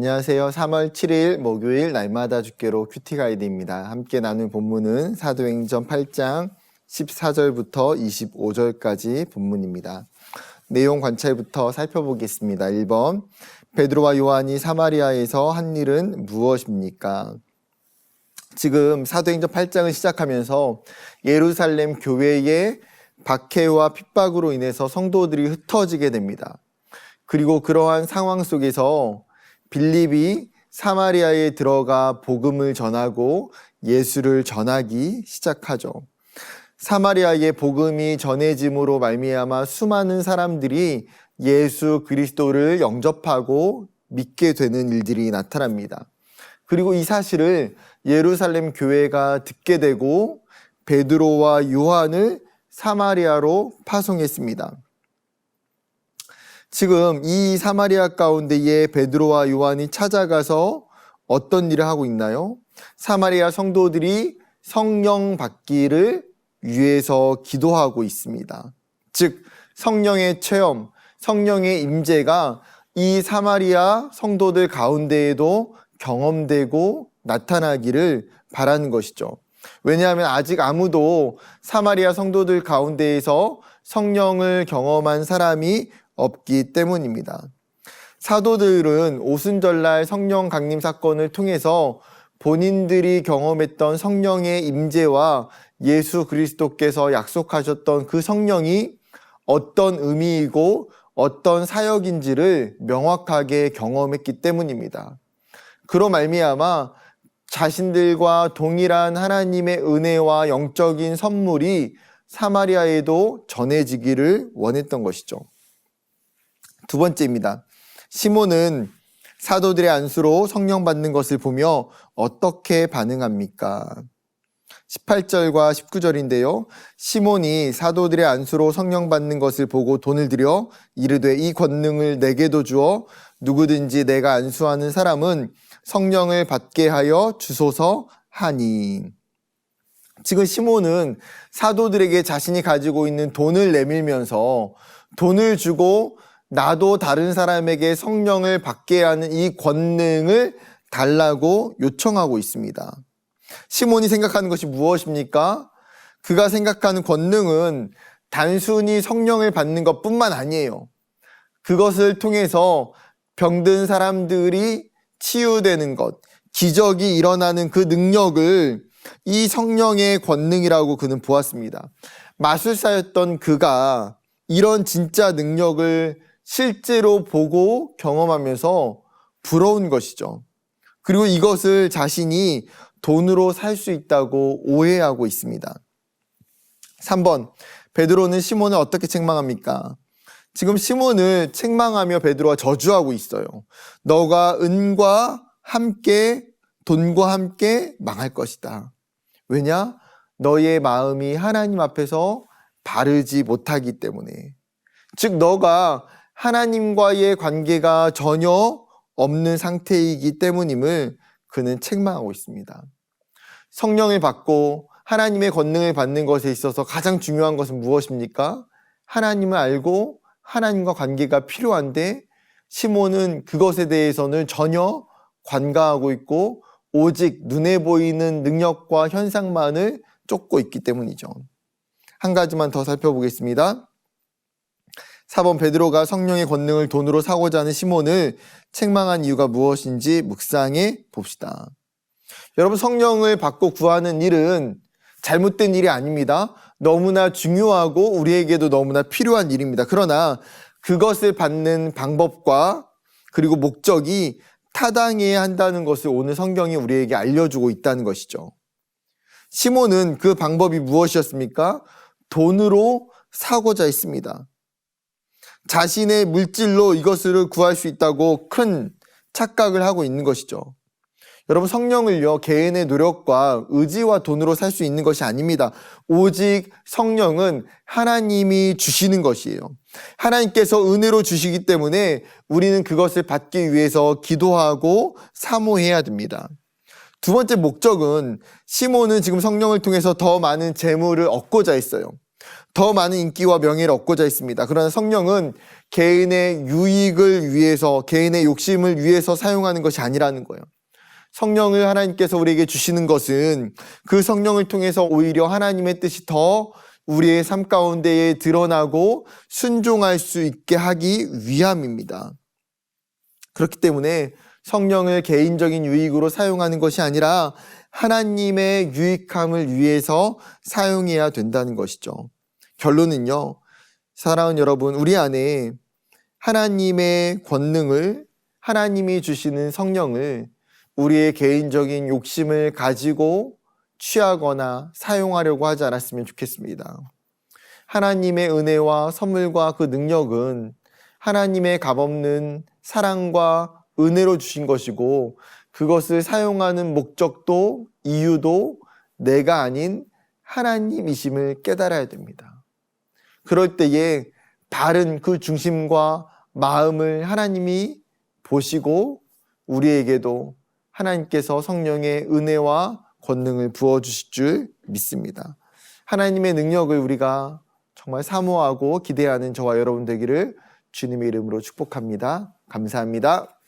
안녕하세요. 3월 7일 목요일 날마다 주께로 큐티 가이드입니다. 함께 나눌 본문은 사도행전 8장 14절부터 25절까지 본문입니다. 내용 관찰부터 살펴보겠습니다. 1번 베드로와 요한이 사마리아에서 한 일은 무엇입니까? 지금 사도행전 8장을 시작하면서 예루살렘 교회의 박해와 핍박으로 인해서 성도들이 흩어지게 됩니다. 그리고 그러한 상황 속에서 빌립이 사마리아에 들어가 복음을 전하고 예수를 전하기 시작하죠. 사마리아의 복음이 전해짐으로 말미암아 수많은 사람들이 예수 그리스도를 영접하고 믿게 되는 일들이 나타납니다. 그리고 이 사실을 예루살렘 교회가 듣게 되고 베드로와 요한을 사마리아로 파송했습니다. 지금 이 사마리아 가운데에 베드로와 요한이 찾아가서 어떤 일을 하고 있나요? 사마리아 성도들이 성령 받기를 위해서 기도하고 있습니다. 즉 성령의 체험, 성령의 임재가 이 사마리아 성도들 가운데에도 경험되고 나타나기를 바라는 것이죠. 왜냐하면 아직 아무도 사마리아 성도들 가운데에서 성령을 경험한 사람이 없기 때문입니다. 사도들은 오순절날 성령 강림 사건을 통해서 본인들이 경험했던 성령의 임재와 예수 그리스도께서 약속하셨던 그 성령이 어떤 의미이고 어떤 사역인지를 명확하게 경험했기 때문입니다. 그로 말미암아 자신들과 동일한 하나님의 은혜와 영적인 선물이 사마리아에도 전해지기를 원했던 것이죠. 두 번째입니다. 시몬은 사도들의 안수로 성령 받는 것을 보며 어떻게 반응합니까? 18절과 19절인데요. 시몬이 사도들의 안수로 성령 받는 것을 보고 돈을 들여 이르되 이 권능을 내게도 주어 누구든지 내가 안수하는 사람은 성령을 받게 하여 주소서 하니. 지금 시몬은 사도들에게 자신이 가지고 있는 돈을 내밀면서 돈을 주고 나도 다른 사람에게 성령을 받게 하는 이 권능을 달라고 요청하고 있습니다. 시몬이 생각하는 것이 무엇입니까? 그가 생각하는 권능은 단순히 성령을 받는 것 뿐만 아니에요. 그것을 통해서 병든 사람들이 치유되는 것, 기적이 일어나는 그 능력을 이 성령의 권능이라고 그는 보았습니다. 마술사였던 그가 이런 진짜 능력을 실제로 보고 경험하면서 부러운 것이죠. 그리고 이것을 자신이 돈으로 살 수 있다고 오해하고 있습니다. 3번 베드로는 시몬을 어떻게 책망합니까? 지금 시몬을 책망하며 베드로가 저주하고 있어요. 너가 은과 함께 돈과 함께 망할 것이다. 왜냐? 너의 마음이 하나님 앞에서 바르지 못하기 때문에. 즉 너가 하나님과의 관계가 전혀 없는 상태이기 때문임을 그는 책망하고 있습니다. 성령을 받고 하나님의 권능을 받는 것에 있어서 가장 중요한 것은 무엇입니까? 하나님을 알고 하나님과 관계가 필요한데 시몬은 그것에 대해서는 전혀 관가하고 있고 오직 눈에 보이는 능력과 현상만을 쫓고 있기 때문이죠. 한 가지만 더 살펴보겠습니다. 4번 베드로가 성령의 권능을 돈으로 사고자 하는 시몬을 책망한 이유가 무엇인지 묵상해 봅시다. 여러분 성령을 받고 구하는 일은 잘못된 일이 아닙니다. 너무나 중요하고 우리에게도 너무나 필요한 일입니다. 그러나 그것을 받는 방법과 그리고 목적이 타당해야 한다는 것을 오늘 성경이 우리에게 알려주고 있다는 것이죠. 시몬은 그 방법이 무엇이었습니까? 돈으로 사고자 했습니다. 자신의 물질로 이것을 구할 수 있다고 큰 착각을 하고 있는 것이죠. 여러분 성령을요 개인의 노력과 의지와 돈으로 살 수 있는 것이 아닙니다. 오직 성령은 하나님이 주시는 것이에요. 하나님께서 은혜로 주시기 때문에 우리는 그것을 받기 위해서 기도하고 사모해야 됩니다. 두 번째 목적은 시몬은 지금 성령을 통해서 더 많은 재물을 얻고자 했어요. 더 많은 인기와 명예를 얻고자 했습니다. 그러나 성령은 개인의 유익을 위해서, 개인의 욕심을 위해서 사용하는 것이 아니라는 거예요. 성령을 하나님께서 우리에게 주시는 것은 그 성령을 통해서 오히려 하나님의 뜻이 더 우리의 삶 가운데에 드러나고 순종할 수 있게 하기 위함입니다. 그렇기 때문에 성령을 개인적인 유익으로 사용하는 것이 아니라 하나님의 유익함을 위해서 사용해야 된다는 것이죠. 결론은요, 사랑하는 여러분, 우리 안에 하나님의 권능을, 하나님이 주시는 성령을 우리의 개인적인 욕심을 가지고 취하거나 사용하려고 하지 않았으면 좋겠습니다. 하나님의 은혜와 선물과 그 능력은 하나님의 값없는 사랑과 은혜로 주신 것이고 그것을 사용하는 목적도 이유도 내가 아닌 하나님이심을 깨달아야 됩니다. 그럴 때에 바른 그 중심과 마음을 하나님이 보시고 우리에게도 하나님께서 성령의 은혜와 권능을 부어 주실 줄 믿습니다. 하나님의 능력을 우리가 정말 사모하고 기대하는 저와 여러분 되기를 주님의 이름으로 축복합니다. 감사합니다.